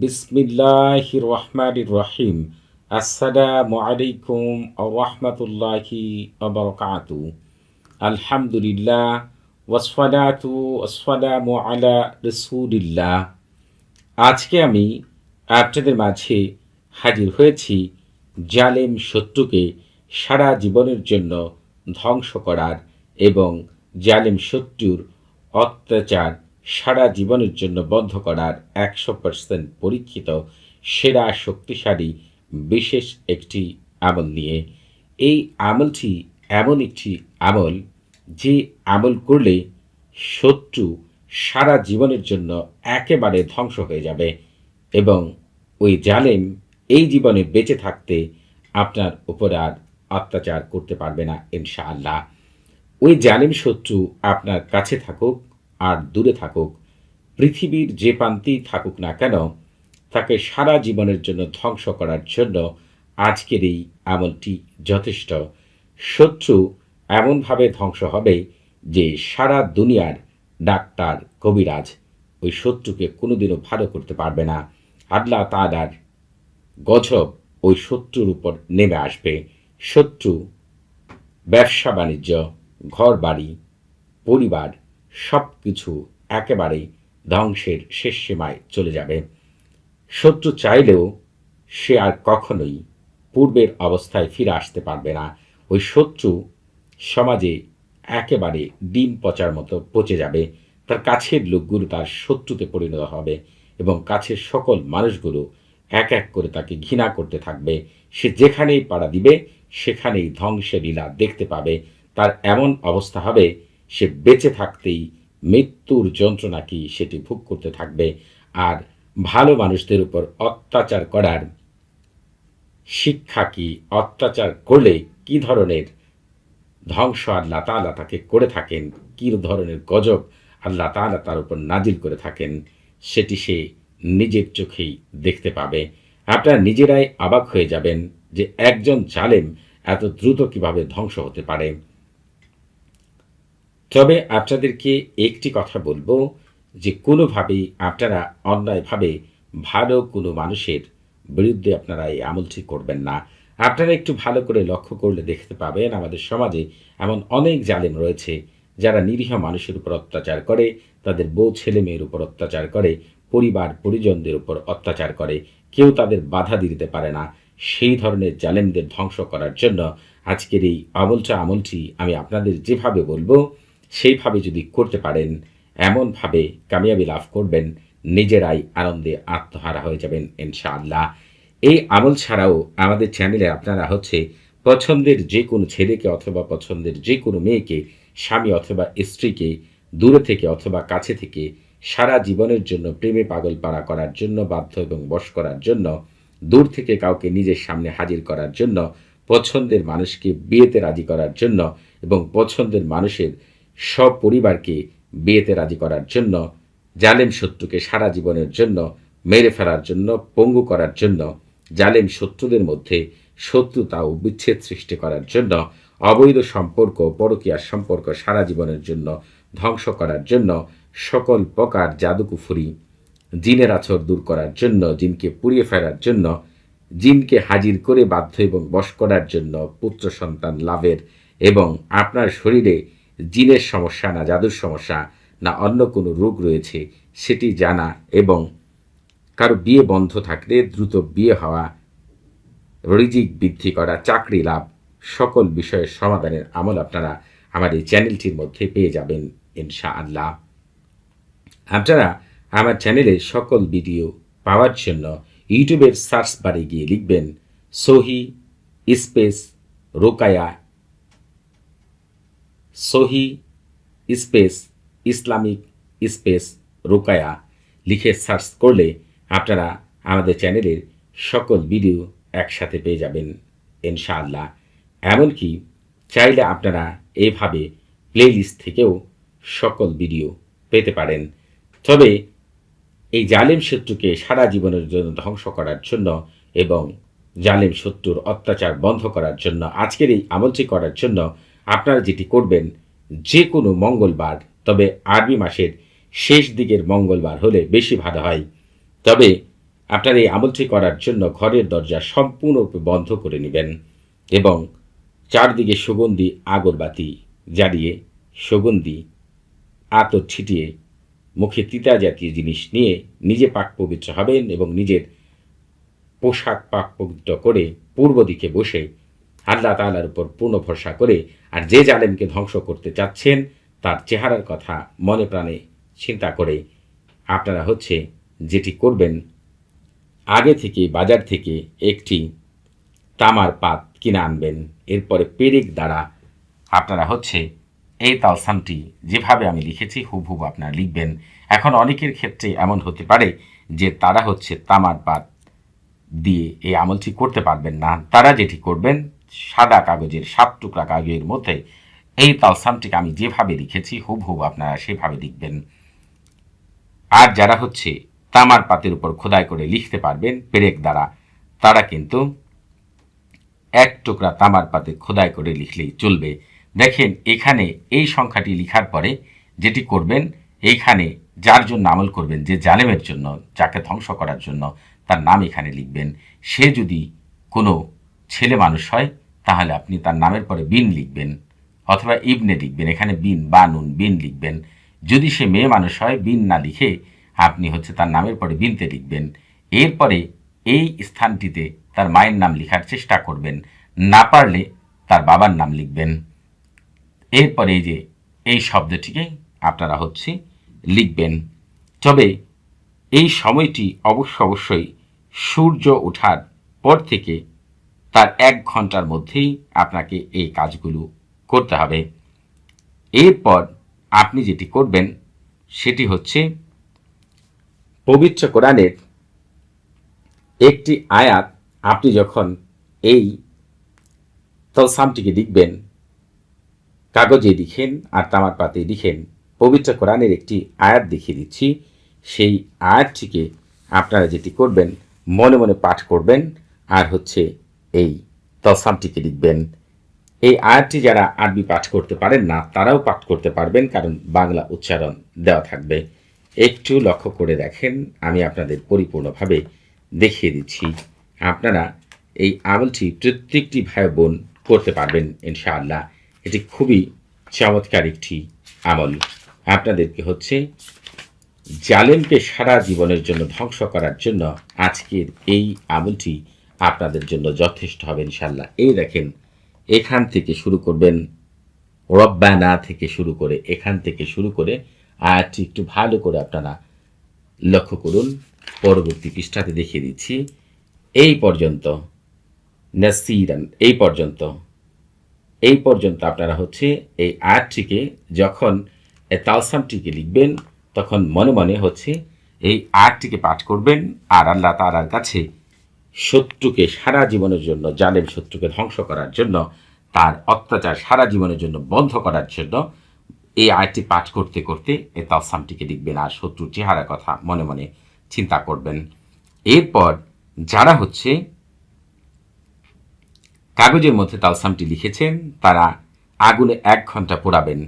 বিসমিল্লাহ রহমান রহিম আসসালামু আলাইকুম রহমতুল্লাহি আবরকাতু আলহামদুলিল্লাহ ওসফালাতু ওসফালামু আলা রসুলিল্লাহ। আজকে আমি আপনাদের মাঝে হাজির হয়েছি জালেম শত্রুকে সারা জীবনের জন্য ধ্বংস করার এবং জালেম শত্রুর অত্যাচার সারা জীবনের জন্য বন্ধ করার একশো পার্সেন্ট পরীক্ষিত, সেরা, শক্তিশালী, বিশেষ একটি আমল নিয়ে। এই আমলটি এমন একটি আমল যে আমল করলে শত্রু সারা জীবনের জন্য একেবারে ধ্বংস হয়ে যাবে এবং ওই জালেম এই জীবনে বেঁচে থাকতে আপনার উপর আর অত্যাচার করতে পারবে না, ইনশাআল্লাহ। ওই জালিম শত্রু আপনার কাছে থাকুক আর দূরে থাকুক, পৃথিবীর যে প্রান্তেই থাকুক না কেন, তাকে সারা জীবনের জন্য ধ্বংস করার জন্য আজকের এই আমলটি যথেষ্ট। শত্রু এমনভাবে ধ্বংস হবে যে সারা দুনিয়ার ডাক্তার, কবিরাজ ওই শত্রুকে কোনোদিনও ভালো করতে পারবে না। আল্লাহ তালার গজব ওই শত্রুর উপর নেমে আসবে। শত্রু, ব্যবসা, বাণিজ্য ঘর বাড়ি পরিবার সব কিছু একেবারে ধ্বংসের শেষ সীমায় চলে যাবে। শত্রু চাইলেও সে আর কখনোই পূর্বের অবস্থায় ফিরে আসতে পারবে না। ওই শত্রু সমাজে একেবারে ডিম পচার মতো পচে যাবে। তার কাছের লোকগুলো তার শত্রুতে পরিণত হবে এবং কাছের সকল মানুষগুলো এক এক করে তাকে ঘৃণা করতে থাকবে। সে যেখানেই পাড়া দিবে, সেখানেই ধ্বংসের লীলা দেখতে পাবে। তার এমন অবস্থা হবে সে বেঁচে থাকতেই মৃত্যুর যন্ত্রণা কি সেটি ভোগ করতে থাকবে। আর ভালো মানুষদের উপর অত্যাচার করার শিক্ষা কি অত্যাচার করলে কি ধরনের ধ্বংস আল্লাহ তালা তাকে করে থাকেন? কী ধরনের গজব আল্লাহ তালা তার উপর নাজিল করে থাকেন? সেটি সে নিজের চোখেই দেখতে পাবে। আপনারা নিজেরাই অবাক হয়ে যাবেন যে একজন জালেম এত দ্রুত কীভাবে ধ্বংস হতে পারে। তবে আপনাদেরকে একটি কথা বলব, যে কোনোভাবেই আপনারা অন্যায়ভাবে ভালো কোনো মানুষের বিরুদ্ধে আপনারা এই আমলটি করবেন না। আপনারা একটু ভালো করে লক্ষ্য করলে দেখতে পাবেন, আমাদের সমাজে এমন অনেক জালেম রয়েছে, যারা নিরীহ মানুষের উপর অত্যাচার করে, তাদের বউ ছেলে মেয়ের উপর অত্যাচার করে, পরিবার পরিজনদের উপর অত্যাচার করে। কেউ তাদের বাধা দিতে পারে না। সেই ধরনের জালেমদের ধ্বংস করার জন্য আজকের এই আমলটা আমলটি আমি আপনাদের যেভাবে বলব সেইভাবে যদি করতে পারেন, এমনভাবে কামিয়াবি লাভ করবেন, নিজেরাই আনন্দে আত্মহারা হয়ে যাবেন ইনশাআল্লাহ। এই আমল ছাড়াও আমাদের চ্যানেলে আপনারা হচ্ছে পছন্দের যে কোনো ছেলেকে অথবা পছন্দের যে কোনো মেয়েকে, স্বামী অথবা স্ত্রীকে, দূরে থেকে অথবা কাছে থেকে সারা জীবনের জন্য প্রেমে পাগল পাড়া করার জন্য, বাধ্য এবং বশ করার জন্য, দূর থেকে কাউকে নিজের সামনে হাজির করার জন্য, পছন্দের মানুষকে বিয়েতে রাজি করার জন্য এবং পছন্দের মানুষের সব পরিবারকে বিয়েতে রাজি করার জন্য, জালেম শত্রুকে সারা জীবনের জন্য, মেরে ফেলার জন্য, পঙ্গু করার জন্য, জালেম শত্রুদের মধ্যে শত্রুতা ও বিচ্ছেদ সৃষ্টি করার জন্য, অবৈধ সম্পর্ক, পরকীয়ার সম্পর্ক সারা জীবনের জন্য ধ্বংস করার জন্য সকল প্রকার জাদুকুফুরি, জিনের আছর দূর করার জন্য, জিনকে পুড়িয়ে ফেলার জন্য, জিনকে হাজির করে বাধ্য এবং বশ করার জন্য পুত্র সন্তান লাভের এবং আপনার শরীরে জিনের সমস্যা, না জাদুর সমস্যা, না অন্য কোনো রোগ রয়েছে, সেটি জানা এবং কারও বিয়ে বন্ধ থাকলে দ্রুত বিয়ে হওয়া, রিজিক বৃদ্ধি করা, চাকরি লাভ, সকল বিষয়ের সমাধানের আমল আপনারা আমার এই চ্যানেলটির মধ্যে পেয়ে যাবেন ইনশা আল্লাহ আপনারা আমার চ্যানেলে সকল ভিডিও পাওয়ার জন্য ইউটিউবের সার্চ বারে গিয়ে লিখবেন, সহি স্পেস রোকায়া সহি স্পেস, ইসলামিক স্পেস রোকায়া লিখে সার্চ করলে আপনারা আমাদের চ্যানেলের সকল ভিডিও একসাথে পেয়ে যাবেন, ইনশাআল্লাহ। এমনকি চাইলে আপনারা এভাবে প্লেলিস্ট থেকেও সকল ভিডিও পেতে পারেন। তবে এই জালেম শত্রুকে সারা জীবনের জন্য ধ্বংস করার জন্য এবং জালেম শত্রুর অত্যাচার বন্ধ করার জন্য, আজকের এই আমলটি করার জন্য আপনারা যেটি করবেন যে কোনো মঙ্গলবার, তবে আরবি মাসের শেষ দিকের মঙ্গলবার হলে বেশি ভালো হয়। তবে আপনার এই আমলটি করার জন্য ঘরের দরজা সম্পূর্ণরূপে বন্ধ করে নেবেন এবং চারদিকে সুগন্ধি আগরবাতি জ্বালিয়ে সুগন্ধি আতর ছিটিয়ে মুখে তিতা জাতীয় জিনিস নিয়ে নিজে পাক পবিত্র হবেন এবং নিজের পোশাক পাক পবিত্র করে পূর্ব দিকে বসে আল্লাহ তালার উপর পূর্ণ ভরসা করে আর যে জালেমকে ধ্বংস করতে চাচ্ছেন, তার চেহারার কথা মনে প্রাণে চিন্তা করে। আপনারা হচ্ছে যেটি করবেন, আগে থেকে, বাজার থেকে একটি তামার পাত কিনে আনবেন। এরপরে পেরেক দ্বারা আপনারা হচ্ছে এই তালসামটি যেভাবে আমি লিখেছি হুবহুব আপনারা লিখবেন। এখন অনেকের ক্ষেত্রে এমন হতে পারে যে তারা হচ্ছে তামার পাত দিয়ে এই আমলটি করতে পারবেন না। তারা যেটি করবেন সাদা কাগজের, সাত টুকরা কাগজের মধ্যে এই তালসামটিকে আমি যেভাবে লিখেছি হুবহুব আপনারা সেভাবে লিখবেন। আর যারা হচ্ছে তামার পাতের উপর খোদাই করে লিখতে পারবেন, পেরেক দ্বারা, তারা কিন্তু এক টুকরা তামার পাতে খোদাই করে লিখলেই চলবে। দেখেন, এখানে এই সংখ্যাটি লিখার পরে যেটি করবেন, এইখানে যার জন্য আমল করবেন, যে জালেমের জন্য, যাকে ধ্বংস করার জন্য, তার নাম এখানে লিখবেন। সে যদি কোনো ছেলে মানুষ হয় তাহলে আপনি তার নামের পরে বিন লিখবেন, অথবা ইবনে লিখবেন, এখানে বিন, বা নুন, বিন লিখবেন। যদি সে মেয়ে মানুষ হয়, বিন না লিখে আপনি হচ্ছে তার নামের পরে বিনতে লিখবেন। এরপরে এই স্থানটিতে তার মায়ের নাম লেখার চেষ্টা করবেন। না পারলে তার বাবার নাম লিখবেন। এরপরে যে এই শব্দটিকে আপনারা হচ্ছে লিখবেন। তবে এই সময়টি অবশ্য অবশ্যই সূর্য ওঠার পর থেকে তার এক ঘণ্টার মধ্যেই আপনাকে এই কাজগুলো করতে হবে। এরপর আপনি যেটি করবেন, সেটি হচ্ছে পবিত্র কোরআনের একটি আয়াত। আপনি যখন এই তলসামটিকে লিখবেন, কাগজে লিখেন আর তামার পাতে লিখেন, পবিত্র কোরআনের একটি আয়াত দেখিয়ে দিচ্ছি। সেই আয়াতটিকে আপনারা যেটি করবেন, মনে মনে পাঠ করবেন, আর হচ্ছে এই তলসামটিকে লিখবেন। এই আয়াতটি যারা আরবি পাঠ করতে পারেন না, তারাও পাঠ করতে পারবেন, কারণ বাংলা উচ্চারণ দেওয়া থাকবে। একটু লক্ষ্য করে দেখেন, আমি আপনাদের পরিপূর্ণভাবে দেখিয়ে দিচ্ছি। আপনারা এই আমলটি প্রত্যেকটি ভাই বোন করতে পারবেন, ইনশাআল্লাহ। এটি খুবই চমৎকার একটি আমল। আপনাদেরকে হচ্ছে জালেমকে সারা জীবনের জন্য ধ্বংস করার জন্য আজকের এই আমলটি আপনাদের জন্য যথেষ্ট হবে ইনশাল্লাহ এই দেখেন, এখান থেকে শুরু করবেন, রব্বানা থেকে শুরু করে, এখান থেকে শুরু করে আয়াতটি একটু ভালো করে আপনারা লক্ষ্য করুন। পরবর্তী পৃষ্ঠাতে দেখিয়ে দিচ্ছি। এই পর্যন্ত, নাসিরান, এই পর্যন্ত এই পর্যন্ত আপনারা হচ্ছে এই আয়াতটিকে যখন তালসামটিকে লিখবেন, তখন মনে মনে হচ্ছে এই আয়াতটিকে পাঠ করবেন আর আল্লাহ তালার কাছে শত্রুকে সারা জীবনের জন্য, জালেম শত্রুকে ধ্বংস করার জন্য, তার অত্যাচার সারা জীবনের জন্য বন্ধ করার জন্য এই আয়টি পাঠ করতে করতে এ তালসামটিকে লিখবেন আর শত্রুর চেহারার কথা মনে মনে চিন্তা করবেন। এরপর যারা হচ্ছে কাগজের মধ্যে তালসামটি লিখেছেন, তারা আগুনে এক ঘণ্টা পোড়াবেন।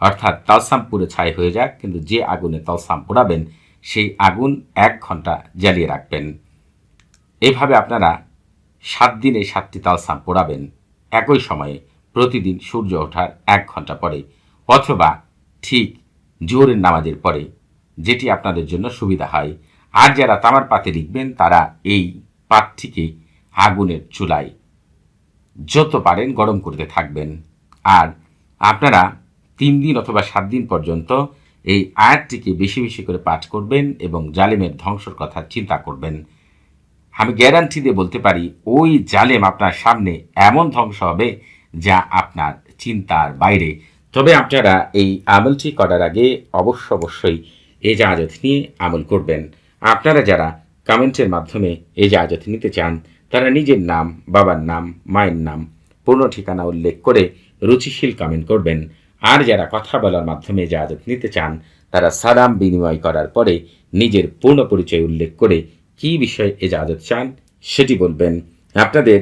অর্থাৎ তালসাম পুরে ছাই হয়ে যাক, কিন্তু যে আগুনে তালসাম পোড়াবেন, সেই আগুন এক ঘণ্টা জ্বালিয়ে রাখবেন। এইভাবে আপনারা সাত দিনে সাতটি তালসাম পোড়াবেন। একই সময়ে প্রতিদিন সূর্য ওঠার এক ঘণ্টা পরে অথবা ঠিক জোরের নামাজের পরে যেটি আপনাদের জন্য সুবিধা হয়। আর যারা তামার পাতে লিখবেন, তারা এই পাতটিকে আগুনের চুলায় যত পারেন গরম করতে থাকবেন। আর আপনারা তিন দিন অথবা সাত দিন পর্যন্ত এই আয়াতটিকে বেশি বেশি করে পাঠ করবেন এবং জালেমের ধ্বংসর কথা চিন্তা করবেন। আমি গ্যারান্টি দিয়ে বলতে পারি, ওই জালেম আপনার সামনে এমন ধ্বংস হবে যা আপনার চিন্তার বাইরে। তবে আপনারা এই আমলটি করার আগে অবশ্য অবশ্যই এই জাহাজত নিয়ে আমল করবেন। আপনারা যারা কমেন্টের মাধ্যমে এই জাহাজত নিতে চান, তারা নিজের নাম, বাবার নাম, মায়ের নাম, পূর্ণ ঠিকানা উল্লেখ করে রুচিশীল কমেন্ট করবেন। আর যারা কথা বলার মাধ্যমে জাহাজত নিতে চান, তারা সালাম বিনিময় করার পরে নিজের পূর্ণ পরিচয় উল্লেখ করে কি বিষয়ে এজাজত চান সেটি বলবেন। আপনাদের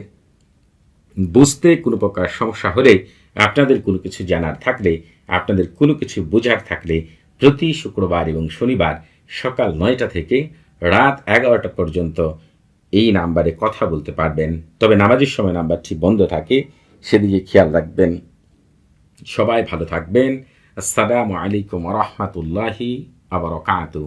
বুঝতে কোনো প্রকার সমস্যা হলে, আপনাদের কোনো কিছু জানার থাকলে, আপনাদের কোনো কিছু বোঝার থাকলে প্রতি শুক্রবার এবং শনিবার সকাল নয়টা থেকে রাত এগারোটা পর্যন্ত এই নাম্বারে কথা বলতে পারবেন। তবে নামাজের সময় নাম্বারটি বন্ধ থাকে, সেদিকে খেয়াল রাখবেন। সবাই ভালো থাকবেন। আসসালামু আলাইকুম রহমতুল্লাহি আবরকাতু